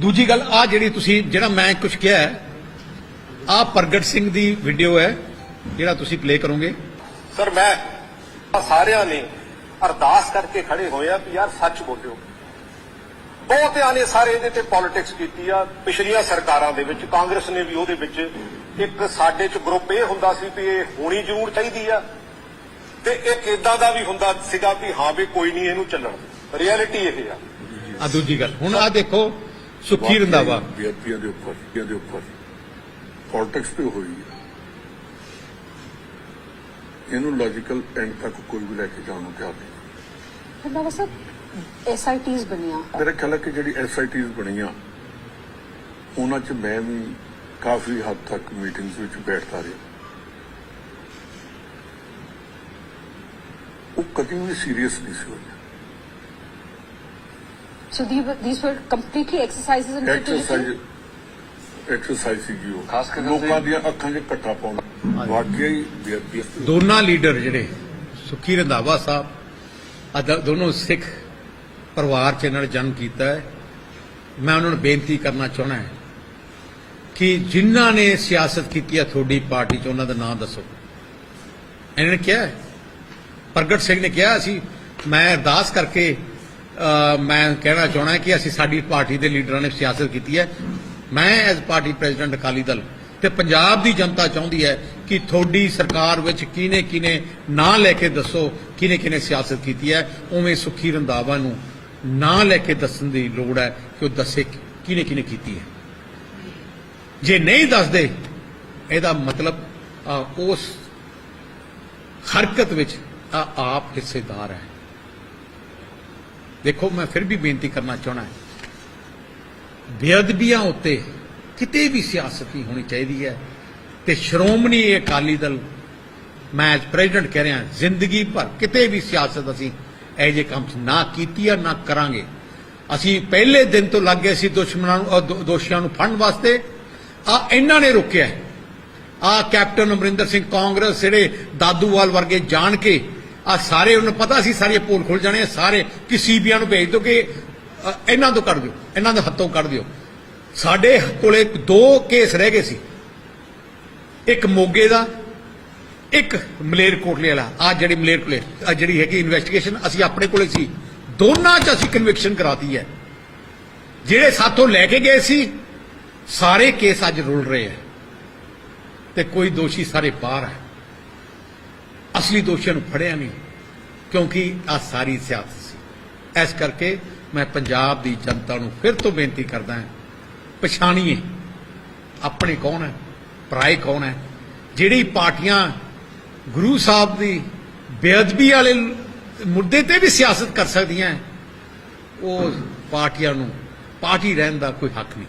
ਦੂਜੀ ਗੱਲ ਆ ਜਿਹੜੀ ਤੁਸੀਂ ਜਿਹੜਾ ਮੈਂ ਕੁਝ ਕਿਹਾ ਆ ਪ੍ਰਗਟ ਸਿੰਘ ਦੀ ਵੀਡੀਓ ਹੈ ਜਿਹੜਾ ਤੁਸੀਂ ਪਲੇ ਕਰੋਗੇ। ਸਰ ਮੈਂ ਸਾਰਿਆਂ ਨੇ ਅਰਦਾਸ ਕਰਕੇ ਖੜੇ ਹੋਏ ਆ ਵੀ ਯਾਰ ਸੱਚ ਬੋਲਿਓ। ਬਹੁਤਿਆਂ ਨੇ ਸਾਰੇ ਇਹਦੇ ਤੇ ਪੋਲਿਟਿਕਸ ਕੀਤੀ ਆ। ਪਿਛਲੀਆਂ ਸਰਕਾਰਾਂ ਦੇ ਵਿੱਚ ਕਾਂਗਰਸ ਨੇ ਵੀ ਉਹਦੇ ਵਿੱਚ ਇੱਕ ਸਾਡੇ ਚ ਗਰੁੱਪ ਇਹ ਹੁੰਦਾ ਸੀ ਵੀ ਇਹ ਹੋਣੀ ਜ਼ਰੂਰ ਚਾਹੀਦੀ ਆ। ਤੇ ਇੱਕ ਇਦਾਂ ਦਾ ਵੀ ਹੁੰਦਾ ਸੀਗਾ ਵੀ ਹਾਂ ਵੀ ਕੋਈ ਨਹੀਂ ਇਹਨੂੰ ਚੱਲਣ। ਰਿਐਲਿਟੀ ਇਹ ਆ। ਆ ਦੂਜੀ ਗੱਲ ਹੁਣ ਆ ਦੇਖੋ ਸੁਖੀ ਰੰਦਾਵਾ ਬੀਆਰਪੀਆਂ ਦੇ ਉੱਪਰ ਬੀਆਰਪੀਆਂ ਦੇ ਉੱਪਰ। ਪੋਲਿਟਿਕਸ ਤੇ ਹੋਈ ਹੈ। ਇਹਨੂੰ ਲੌਜੀਕਲ ਐਂਡ ਤੱਕ ਕੋਈ ਵੀ ਲੈ ਕੇ ਜਾਣ ਨੂੰ ਤਿਆਰ ਨਹੀਂ। ਰੰਧਾਵਾ ਸਾਹਿਬ ਐਸਆਈਟੀਜ਼ ਬਣੀਆਂ। ਮੇਰੇ ਖਿਆਲ ਹੈ ਕਿ ਜਿਹੜੀ ਐਸਆਈਟੀਜ਼ ਬਣੀਆਂ ਉਹਨਾਂ 'ਚ ਮੈਂ ਵੀ ਕਾਫੀ ਹੱਦ ਤੱਕ ਮੀਟਿੰਗਸ ਵਿੱਚ ਬੈਠਦਾ ਰਿਹਾ। ਉਹ ਕਦੀ ਵੀ ਸੀਰੀਅਸ ਨਹੀਂ ਸੀ ਹੋਇਆ So these were, these were completely exercises in exercise futility. Exercise ਸੀਗੀ ਉਹ ਖਾਸ ਕਰਕੇ ਲੋਕਾਂ ਦੀਆਂ ਅੱਖਾਂ 'ਚ ਕੱਟਾ ਪਾਉਣਾ ਵਾਕਿਆ ਹੀ ਬੀਆਰਪੀ ਦੋਨਾਂ ਲੀਡਰ ਜਿਹੜੇ ਸੁਖੀ ਰੰਧਾਵਾ ਸਾਹਿਬ ਆ ਦ- ਦੋਨੋਂ ਸਿੱਖ ਪਰਿਵਾਰ ਚ ਇਹਨਾਂ ਨੇ ਜਨਮ ਕੀਤਾ ਹੈ ਮੈਂ ਉਹਨਾਂ ਨੂੰ ਬੇਨਤੀ ਕਰਨਾ ਚਾਹਣਾ ਹੈ ਕਿ ਜਿਨ੍ਹਾਂ ਨੇ ਸਿਆਸਤ ਕੀਤੀ ਹੈ ਤੁਹਾਡੀ ਪਾਰਟੀ ਚ ਉਹਨਾਂ ਦਾ ਨਾਮ ਦੱਸੋ ਇਹਨਾਂ ਨੇ ਕਿਹਾ ਹੈ। ਪ੍ਰਗਟ ਸਿੰਘ ਨੇ ਕਿਹਾ ਸੀ ਮੈਂ ਅਰਦਾਸ ਕਰਕੇ ਮੈਂ ਕਹਿਣਾ ਚਾਹਣਾ ਕਿ ਅਸੀਂ ਸਾਡੀ ਪਾਰਟੀ ਦੇ ਲੀਡਰਾਂ ਨੇ ਸਿਆਸਤ ਕੀਤੀ ਹੈ। ਮੈਂ as party president Akali Dal ਤੇ ਪੰਜਾਬ ਦੀ ਜਨਤਾ ਚਾਹੁੰਦੀ ਹੈ ਕਿ ਤੁਹਾਡੀ ਸਰਕਾਰ ਵਿੱਚ ਕਿਹਨੇ ਕਿਹਨੇ ਨਾਂ ਲੈ ਕੇ ਦੱਸੋ, ਕਿਹਨੇ ਕਿਹਨੇ ਸਿਆਸਤ ਕੀਤੀ ਹੈ। ਉਵੇਂ ਸੁਖੀ ਰੰਧਾਵਾ ਨੂੰ ਨਾਂ ਲੈ ਕੇ ਦੱਸਣ ਦੀ ਲੋੜ ਹੈ ਕਿ ਉਹ ਦੱਸੇ ਕਿਹਨੇ ਕਿਹਨੇ ਕੀਤੀ ਹੈ। ਜੇ ਨਹੀਂ ਦੱਸਦੇ, ਇਹਦਾ ਮਤਲਬ ਉਸ ਹਰਕਤ ਵਿੱਚ ਆਪ ਹਿੱਸੇਦਾਰ ਹੈ। ਦੇਖੋ, ਮੈਂ ਫਿਰ ਵੀ ਬੇਨਤੀ ਕਰਨਾ ਚਾਹਣਾ ਬੇਅਦਬੀਆਂ ਉੱਤੇ ਕਿਤੇ ਵੀ ਸਿਆਸਤ ਨਹੀਂ ਹੋਣੀ ਚਾਹੀਦੀ ਹੈ ਤੇ ਸ਼੍ਰੋਮਣੀ ਅਕਾਲੀ ਦਲ, ਮੈਂ ਐਜ਼ ਪ੍ਰੈਜ਼ੀਡੈਂਟ ਕਹਿ ਰਿਹਾ, ਜ਼ਿੰਦਗੀ ਭਰ ਕਿਤੇ ਵੀ ਸਿਆਸਤ ਅਸੀਂ ਇਹ ਜੇ ਕੰਮ ਨਾ ਕੀਤੀ ਆ, ਨਾ ਕਰਾਂਗੇ। ਅਸੀਂ ਪਹਿਲੇ ਦਿਨ ਤੋਂ ਲੱਗ ਗਏ ਸੀ ਦੁਸ਼ਮਣਾਂ ਨੂੰ ਦੋਸ਼ੀਆਂ ਨੂੰ ਫੜਨ ਵਾਸਤੇ। ਆ, ਇਹਨਾਂ ਨੇ ਰੋਕਿਆ। ਆ, ਕੈਪਟਨ ਅਮਰਿੰਦਰ ਸਿੰਘ ਕਾਂਗਰਸ, ਜਿਹੜੇ ਦਾਦੂਵਾਲ ਵਰਗੇ ਜਾਣ ਕੇ ਆ ਸਾਰੇ ਉਹਨੂੰ ਪਤਾ ਸੀ, ਸਾਰੇ ਪੋਲ ਖੁੱਲ ਜਾਣੇ ਸਾਰੇ ਕਿ ਸੀਬੀਆਂ ਨੂੰ ਭੇਜ ਦਿਓ ਕਿ ਇਹਨਾਂ ਤੋਂ ਕੱਢ ਦਿਓ, ਇਹਨਾਂ ਦੇ ਹੱਥੋਂ ਕੱਢ ਦਿਓ। ਸਾਡੇ ਕੋਲੇ ਦੋ ਕੇਸ ਰਹਿ ਗਏ ਸੀ। ਇੱਕ ਮੋਗੇ ਦਾ, ਇੱਕ ਮਲੇਰਕੋਟਲੇ ਵਾਲਾ। ਆ ਜਿਹੜੀ ਮਲੇਰਕੋਟਲੇ, ਆਹ ਜਿਹੜੀ ਹੈਗੀ ਇਨਵੈਸਟੀਗੇਸ਼ਨ ਅਸੀਂ ਆਪਣੇ ਕੋਲੇ ਸੀ। ਦੋਨਾਂ 'ਚ ਅਸੀਂ ਕਨਵਿਕਸ਼ਨ ਕਰਾਤੀ ਹੈ। ਜਿਹੜੇ ਸਾਥੋਂ ਲੈ ਕੇ ਗਏ ਸੀ, ਸਾਰੇ ਕੇਸ ਅੱਜ ਰੁਲ ਰਹੇ ਹੈ। ਤੇ ਕੋਈ ਦੋਸ਼ੀ ਸਾਰੇ ਬਾਹਰ ਹੈ। ਅਸਲੀ ਦੋਸ਼ੀਆਂ ਨੂੰ ਫੜਿਆ ਨਹੀਂ, ਕਿਉਂਕਿ ਆ ਸਾਰੀ ਸਿਆਸਤ ਸੀ। ਇਸ ਕਰਕੇ ਮੈਂ ਪੰਜਾਬ ਦੀ ਜਨਤਾ ਨੂੰ ਫਿਰ ਤੋਂ ਬੇਨਤੀ ਕਰਦਾ ਹਾਂ, ਪਛਾਣੀਏ, ਆਪਣੇ ਕੌਣ ਹੈ, ਪਰਾਏ ਕੌਣ ਹੈ? ਜਿਹੜੀ ਪਾਰਟੀਆਂ ਗੁਰੂ ਸਾਹਿਬ ਦੀ ਬੇਅਦਬੀ ਵਾਲੇ ਮੁੱਦੇ ਤੇ ਵੀ ਸਿਆਸਤ ਕਰ ਸਕਦੀਆਂ ਉਹ ਪਾਰਟੀਆਂ ਨੂੰ, ਪਾਰਟੀ ਰਹਿਣ ਦਾ ਕੋਈ ਹੱਕ ਨਹੀਂ।